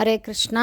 ஹரே கிருஷ்ணா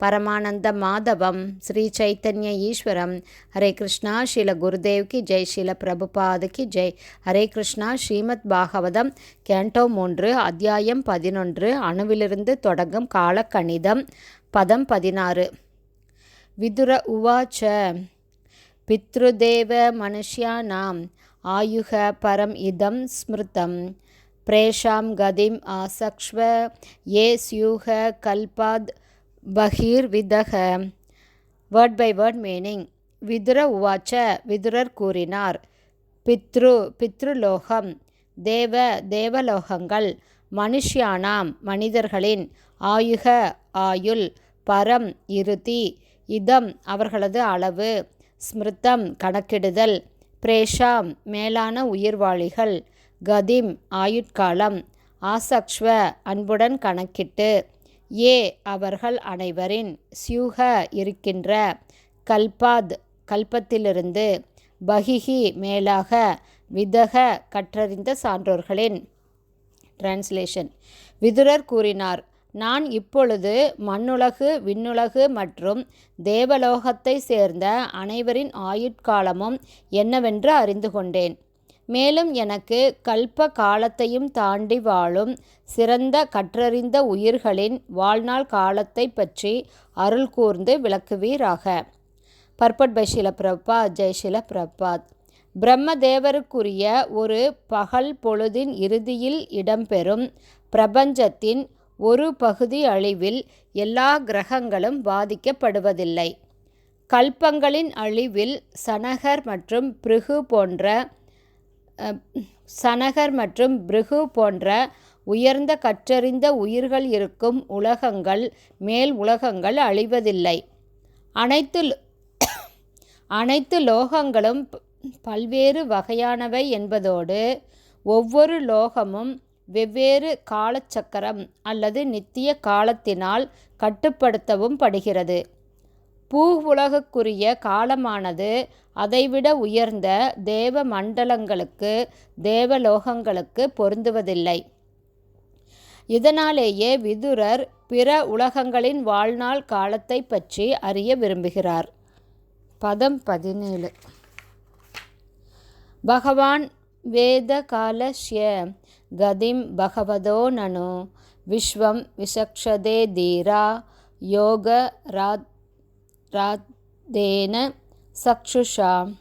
பரமானந்த மாதவம் ஸ்ரீ சைத்தன்ய ஈஸ்வரம். ஹரே கிருஷ்ணா ஸ்ரீல குருதேவ் கி ஜெய் ஷீல பிரபுபாது கி ஜெய். ஹரே கிருஷ்ணா ஸ்ரீமத் பாகவதம் கேண்டோ மூன்று அத்தியாயம் பதினொன்று அணுவிலிருந்து தொடங்கும் காலக்கணிதம் பதம் பதினாறு. விதுர உவாச்ச பித்ருதேவ மனுஷ்யானாம் ஆயுக பரம் இதம் ஸ்மிருதம் பிரேஷாம் கதிம் ஆசக்ஷ்வ ஏ ஸ்யூக கல்பாத் பகீர்விதக. Word by word meaning Vidura உவாச்ச விதுரர் கூறினார். பித்ரு பித்ருலோகம். தேவ தேவலோகங்கள். மனுஷியானாம் மனிதர்களின். ஆயுக ஆயுள். பரம் இறுதி இதம் அவர்களது அளவு. ஸ்மிருதம் கணக்கிடுதல். பிரேஷாம் மேலான உயிர்வாளிகள். கதிம் ஆயுட்காலம். ஆசக்ஷ்வ அன்புடன் கணக்கிட்டு. ஏ அவர்கள் அனைவரின் சியூக இருக்கின்ற கல்பாத் கல்பத்திலிருந்து பகிஹி மேலாக விதக கற்றறிந்த சான்றோர்களின் டிரான்ஸ்லேஷன் விதுரர் கூறினார் நான் இப்பொழுது மண்ணுலகு விண்ணுலகு மற்றும் தேவலோகத்தை சேர்ந்த அனைவரின் ஆயுட்காலமும் என்னவென்று அறிந்து கொண்டேன். மேலும் எனக்கு கல்ப காலத்தையும் தாண்டி வாழும் சிறந்த கற்றறிந்த உயிர்களின் வாழ்நாள் காலத்தை பற்றி அருள் கூர்ந்து விளக்குவீராக. பர்பட் பை ஷில பிரபாத் ஜெய் ஷில பிரபாத் பிரம்மதேவருக்குரிய ஒரு பகல் பொழுதின் இறுதியில் இடம்பெறும் பிரபஞ்சத்தின் ஒரு பகுதி அழிவில் எல்லா கிரகங்களும் பாதிக்கப்படுவதில்லை. கல்பங்களின் அழிவில் சனகர் மற்றும் பிருகு போன்ற சனகர் மற்றும் பிருகு போன்ற உயர்ந்த கற்றறிந்த உயிர்கள் இருக்கும் உலகங்கள் மேல் உலகங்கள் அழிவதில்லை. அனைத்து அனைத்து லோகங்களும் பல்வேறு வகையானவை என்பதோடு ஒவ்வொரு லோகமும் வெவ்வேறு காலச்சக்கரம் அல்லது நித்திய காலத்தினால் கட்டுப்படுத்தவும் படுகிறது. பூ உலகுக்குரிய காலமானது அதைவிட உயர்ந்த தேவ மண்டலங்களுக்கு தேவலோகங்களுக்கு பொருந்துவதில்லை. இதனாலேயே விதுரர் பிற உலகங்களின் வாழ்நாள் காலத்தை பற்றி அறிய விரும்புகிறார். பதம் பதினேழு. பகவான் வேத காலஷ்ய கதிம் பகவதோ நனு விஸ்வம் விசக்ஷதே தீரா யோக ராத் ராதேன சக்ஷுஷா.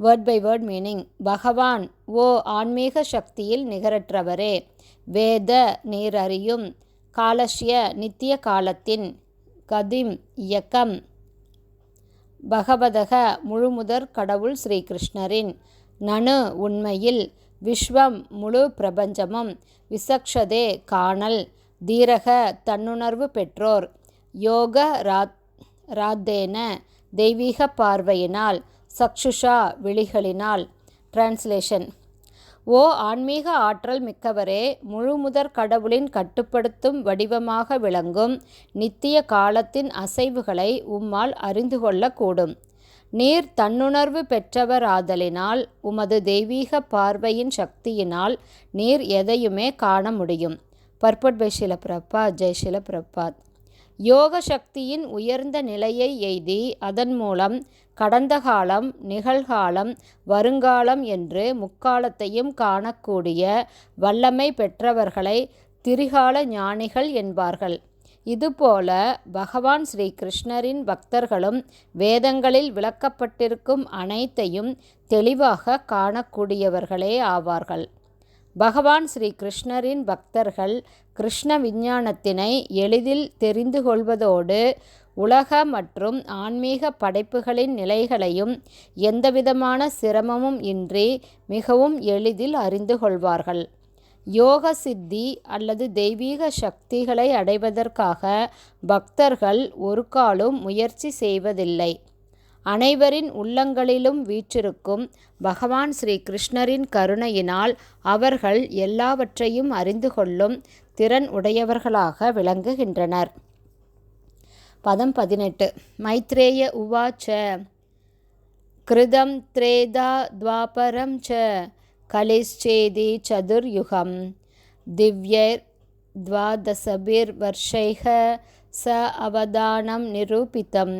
வேர்ட் பை வேர்ட் மீனிங் பகவான் ஓ ஆன்மீக சக்தியில் நிகரற்றவரே. வேத நீரறியும் காலஷ்ய நித்திய காலத்தின் கதிம் இயக்கம். பகவதக முழுமுதற் கடவுள் ஸ்ரீகிருஷ்ணரின் நனு உண்மையில் விஸ்வம் முழு பிரபஞ்சமும் விசக்ஷதே காணல் தீரக தன்னுணர்வு பெற்றோர். யோக ராத் ராத்தேன தெய்வீக பார்வையினால் சக்ஷுஷா விழிகளினால். டிரான்ஸ்லேஷன் ஓ ஆன்மீக ஆற்றல் மிக்கவரே முழுமுதற் கடவுளின் கட்டுப்படுத்தும் வடிவமாக விளங்கும் நித்திய காலத்தின் அசைவுகளை உம்மால் அறிந்து கொள்ளக்கூடும். நீர் தன்னுணர்வு பெற்றவராதலினால் உமது தெய்வீக பார்வையின் சக்தியினால் நீர் எதையுமே காண முடியும். பர்பட் பை ஷில பிரபாத் ஜெய் ஷில பிரபாத் யோக சக்தியின் உயர்ந்த நிலையை எய்தி அதன் மூலம் கடந்த காலம் நிகழ்காலம் வருங்காலம் என்று முக்காலத்தையும் காணக்கூடிய வல்லமை பெற்றவர்களை திரிகால ஞானிகள் என்பார்கள். இதுபோல பகவான் ஸ்ரீ கிருஷ்ணரின் பக்தர்களும் வேதங்களில் விளக்கப்பட்டிருக்கும் அனைத்தையும் தெளிவாக காணக்கூடியவர்களே ஆவார்கள். பகவான் ஸ்ரீ கிருஷ்ணரின் பக்தர்கள் கிருஷ்ண விஞ்ஞானத்தினை எளிதில் தெரிந்து கொள்வதோடு உலக மற்றும் ஆன்மீக படைப்புகளின் நிலைகளையும் எந்தவிதமான சிரமமும் இன்றி மிகவும் எளிதில் அறிந்து கொள்வார்கள். யோக சித்தி அல்லது தெய்வீக சக்திகளை அடைவதற்காக பக்தர்கள் ஒரு காலும் முயற்சி செய்வதில்லை. அனைவரின் உள்ளங்களிலும் வீற்றிருக்கும் பகவான் ஸ்ரீ கிருஷ்ணரின் கருணையினால் அவர்கள் எல்லாவற்றையும் அறிந்து கொள்ளும் திறன் உடையவர்களாக விளங்குகின்றனர். பதம் பதினெட்டு. மைத்ரேய உவாச்ச. கிருதம் த்ரேதா துவாபரம் ச. கலிச்சேதி சதுர்யுகம். திவ்யர் த்வாதசபிர் வர்ஷைக. ச அவதானம் निरूपितं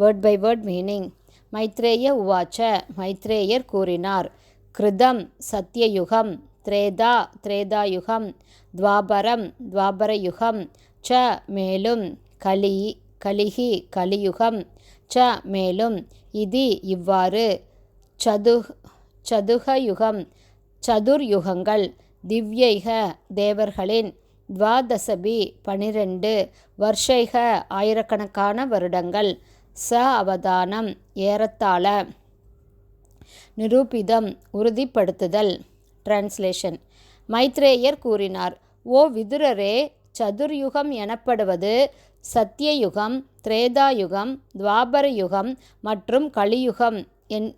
word by word meaning Maitreya உவாச்ச. மைத்ரேயர் கூறினார். கிருதம் சத்யயுகம் திரேதா திரேதாயுகம். துவாபரம் துவாபரயுகம். ச மேலும். கலி கலிகி கலியுகம். ச மேலும். இது இவ்வாறு. சது சதுகயுகம். சதுர்யுகங்கள். திவ்யைக தேவர்களின். துவாதசபி பனிரெண்டு. வருஷைக ஆயிரக்கணக்கான வருடங்கள். ச அவதானம் ஏறத்தாழ நிரூபிதம் உறுதிப்படுத்துதல். டிரான்ஸ்லேஷன் மைத்ரேயர் கூறினார் ஓ விதுரரே சதுர்யுகம் எனப்படுவது சத்தியயுகம் திரேதாயுகம் துவாபர யுகம் மற்றும் கலியுகம் என்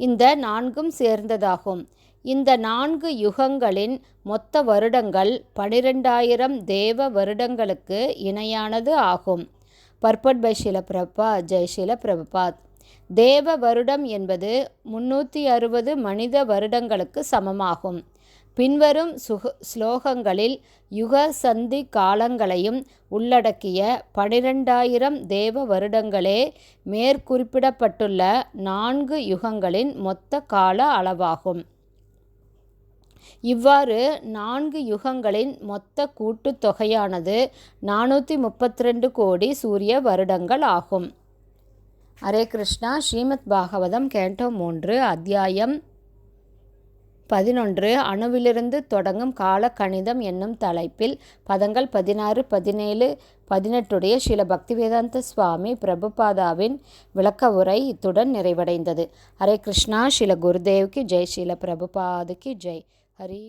இந்த நான்கும் சேர்ந்ததாகும். இந்த நான்கு யுகங்களின் மொத்த வருடங்கள் பனிரெண்டாயிரம் தேவ வருடங்களுக்கு இணையானது ஆகும். பர்பட் பை ஷீல பிரபா ஜெய் ஷில தேவ வருடம் என்பது முன்னூற்றி அறுபது மனித வருடங்களுக்கு சமமாகும். பின்வரும் சுக ஸ்லோகங்களில் யுக சந்தி காலங்களையும் உள்ளடக்கிய பனிரெண்டாயிரம் தேவ வருடங்களே மேற்குறிப்பிடப்பட்டுள்ள நான்கு யுகங்களின் மொத்த கால அளவாகும். இவ்வாறு நான்கு யுகங்களின் மொத்த கூட்டுத்தொகையானது நானூற்றி முப்பத்தி ரெண்டு கோடி சூரிய வருடங்கள் ஆகும். ஹரே கிருஷ்ணா ஸ்ரீமத் பாகவதம் கேண்டோ மூன்று அத்தியாயம் பதினொன்று. அணுவிலிருந்து தொடங்கும் கால கணிதம் என்னும் தலைப்பில் பதங்கள் பதினாறு பதினேழு பதினெட்டுடைய ஸ்ரீல பக்திவேதாந்த சுவாமி பிரபுபாதாவின் விளக்க உரை இத்துடன் நிறைவடைந்தது. ஹரே கிருஷ்ணா ஸ்ரீல குருதேவ்க்கு ஜெய் ஸ்ரீல பிரபுபாதுக்கு ஜெய். ஹரி